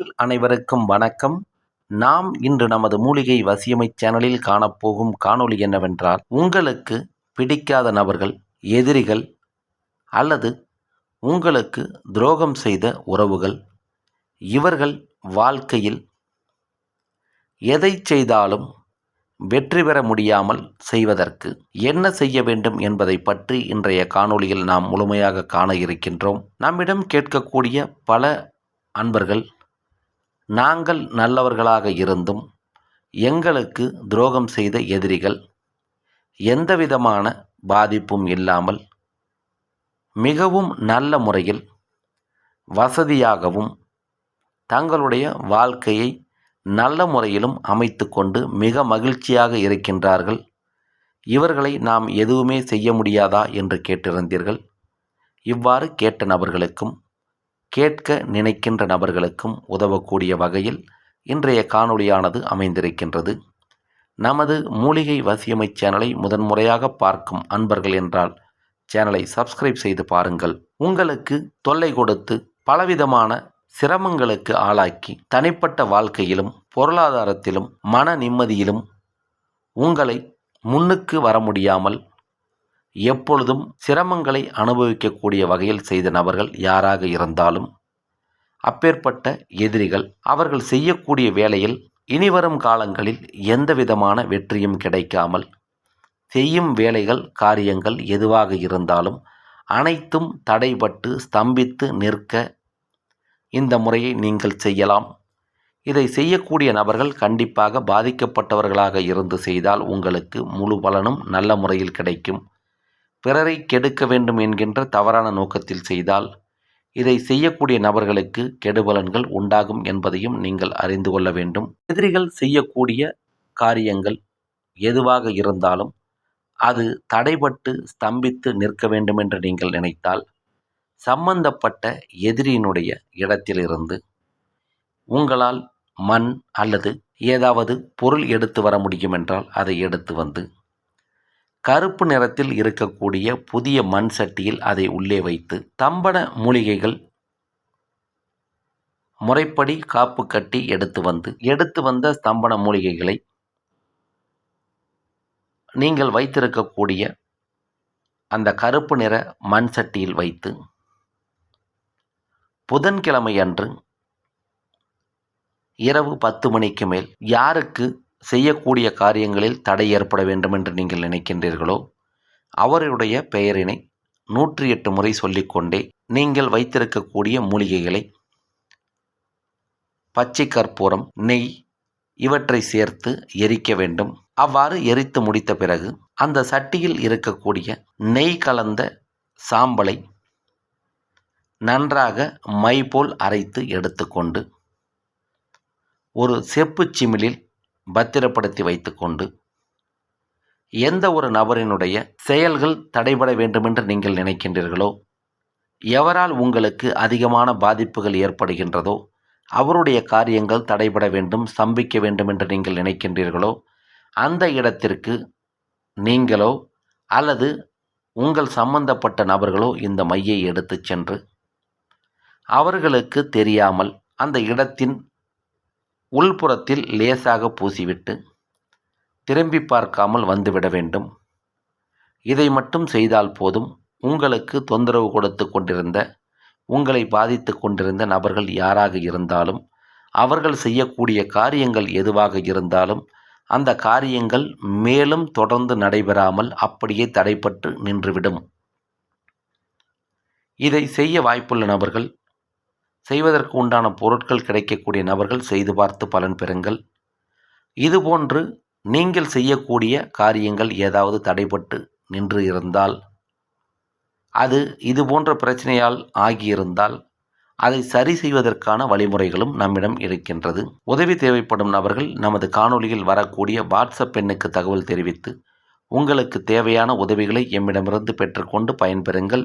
அனைவருக்கும் வணக்கம். நாம் இன்று நமது மூலிகை வசியமை சேனலில் காணப்போகும் காணொளி என்னவென்றால் உங்களுக்கு பிடிக்காத நபர்கள் எதிரிகள் அல்லது உங்களுக்கு துரோகம் செய்த உறவுகள் இவர்கள் வாழ்க்கையில் எதை செய்தாலும் வெற்றி பெற முடியாமல் செய்வதற்கு என்ன செய்ய வேண்டும் என்பதை பற்றி இன்றைய காணொளியில் நாம் முழுமையாக காண இருக்கின்றோம். நம்மிடம் கேட்கக்கூடிய பல அன்பர்கள் நாங்கள் நல்லவர்களாக இருந்தும் எங்களுக்கு துரோகம் செய்த எதிரிகள் எந்தவிதமான பாதிப்பும் இல்லாமல் மிகவும் நல்ல முறையில் வசதியாகவும் தங்களுடைய வாழ்க்கையை நல்ல முறையிலும் அமைத்து கொண்டு மிக மகிழ்ச்சியாக இருக்கின்றார்கள். இவர்களை நாம் எதுவுமே செய்ய முடியாதா என்று கேட்டிருந்தீர்கள். இவ்வாறு கேட்ட நபர்களுக்கும் கேட்க நினைக்கின்ற நபர்களுக்கும் உதவக்கூடிய வகையில் இன்றைய காணொளியானது அமைந்திருக்கின்றது. நமது மூலிகை வசியமை சேனலை முதன்முறையாக பார்க்கும் அன்பர்கள் என்றால் சேனலை சப்ஸ்கிரைப் செய்து பாருங்கள். உங்களுக்கு தொல்லை கொடுத்து பலவிதமான சிரமங்களுக்கு ஆளாக்கி தனிப்பட்ட வாழ்க்கையிலும் பொருளாதாரத்திலும் மன நிம்மதியிலும் உங்களை முன்னுக்கு வர முடியாமல் எப்பொழுதும் சிரமங்களை அனுபவிக்கக்கூடிய வகையில் செய்த நபர்கள் யாராக இருந்தாலும் அப்பேற்பட்ட எதிரிகள் அவர்கள் செய்யக்கூடிய வேலையில் இனிவரும் காலங்களில் எந்த விதமான வெற்றியும் கிடைக்காமல் செய்யும் வேலைகள் காரியங்கள் எதுவாக இருந்தாலும் அனைத்தும் தடைபட்டு ஸ்தம்பித்து நிற்க இந்த முறையை நீங்கள் செய்யலாம். இதை செய்யக்கூடிய நபர்கள் கண்டிப்பாக பாதிக்கப்பட்டவர்களாக இருந்து செய்தால் உங்களுக்கு முழு பலனும் நல்ல முறையில் கிடைக்கும். பிறரை கெடுக்க வேண்டும் என்கின்ற தவறான நோக்கத்தில் செய்தால் இதை செய்யக்கூடிய நபர்களுக்கு கெடுபலன்கள் உண்டாகும் என்பதையும் நீங்கள் அறிந்து கொள்ள வேண்டும். எதிரிகள் செய்யக்கூடிய காரியங்கள் எதுவாக இருந்தாலும் அது தடைபட்டு ஸ்தம்பித்து நிற்க வேண்டும் என்று நீங்கள் நினைத்தால் சம்பந்தப்பட்ட எதிரியினுடைய இடத்திலிருந்து உங்களால் மண் அல்லது ஏதாவது பொருள் எடுத்து வர முடியும் என்றால் அதை எடுத்து வந்து கருப்பு நிறத்தில் இருக்கக்கூடிய புதிய மண் சட்டியில் அதை உள்ளே வைத்து தம்பன மூலிகைகள் முறைப்படி காப்பு கட்டி எடுத்து வந்து எடுத்து வந்த ஸ்தம்பன மூலிகைகளை நீங்கள் வைத்திருக்கக்கூடிய அந்த கருப்பு நிற மண் சட்டியில் வைத்து புதன்கிழமை அன்று இரவு பத்து மணிக்கு மேல் யாருக்கு செய்யக்கூடிய காரியங்களில் தடை ஏற்பட வேண்டும் என்று நீங்கள் நினைக்கின்றீர்களோ? அவருடைய பெயரினை நூற்றி எட்டு முறை சொல்லிக்கொண்டே நீங்கள் வைத்திருக்கக்கூடிய மூலிகைகளை பச்சை கற்பூரம் நெய் இவற்றை சேர்த்து எரிக்க வேண்டும். அவ்வாறு எரித்து முடித்த பிறகு அந்த சட்டியில் இருக்கக்கூடிய நெய் கலந்த சாம்பலை நன்றாக மை போல் அரைத்து எடுத்துக்கொண்டு ஒரு செப்பு சிமிழில் பத்திரப்படுத்தி வைத்துக்கொண்டு எந்த ஒரு நபரினுடைய செயல்கள் தடைபட வேண்டுமென்று நீங்கள் நினைக்கின்றீர்களோ எவரால் உங்களுக்கு அதிகமான பாதிப்புகள் ஏற்படுகின்றதோ அவருடைய காரியங்கள் தடைபட வேண்டும் ஸ்தம்பிக்க வேண்டும் என்று நீங்கள் நினைக்கின்றீர்களோ அந்த இடத்திற்கு நீங்களோ அல்லது உங்கள் சம்பந்தப்பட்ட நபர்களோ இந்த மையை எடுத்து சென்று அவர்களுக்கு தெரியாமல் அந்த இடத்தின் உள்புறத்தில் லேசாக பூசிவிட்டு திரும்பி பார்க்காமல் வந்துவிட வேண்டும். இதை மட்டும் செய்தால் போதும். உங்களுக்கு தொந்தரவு கொடுத்து கொண்டிருந்த உங்களை பாதித்து கொண்டிருந்த நபர்கள் யாராக இருந்தாலும் அவர்கள் செய்யக்கூடிய காரியங்கள் எதுவாக இருந்தாலும் அந்த காரியங்கள் மேலும் தொடர்ந்து நடைபெறாமல் அப்படியே தடைப்பட்டு நின்றுவிடும். இதை செய்ய வாய்ப்புள்ள நபர்கள் செய்வதற்கு உண்டான பொருட்கள் கிடைக்கக்கூடிய நபர்கள் செய்து பார்த்து பலன் பெறுங்கள். இதுபோன்று நீங்கள் செய்யக்கூடிய காரியங்கள் ஏதாவது தடைபட்டு நின்று இருந்தால் அது இது போன்ற பிரச்சனையால் ஆகியிருந்தால் அதை சரி செய்வதற்கான வழிமுறைகளும் நம்மிடம் இருக்கின்றது. உதவி தேவைப்படும் நபர்கள் நமது காணொளியில் வரக்கூடிய வாட்ஸ்அப் எண்ணுக்கு தகவல் தெரிவித்து உங்களுக்கு தேவையான உதவிகளை எம்மிடமிருந்து பெற்றுக்கொண்டு பயன்பெறுங்கள்.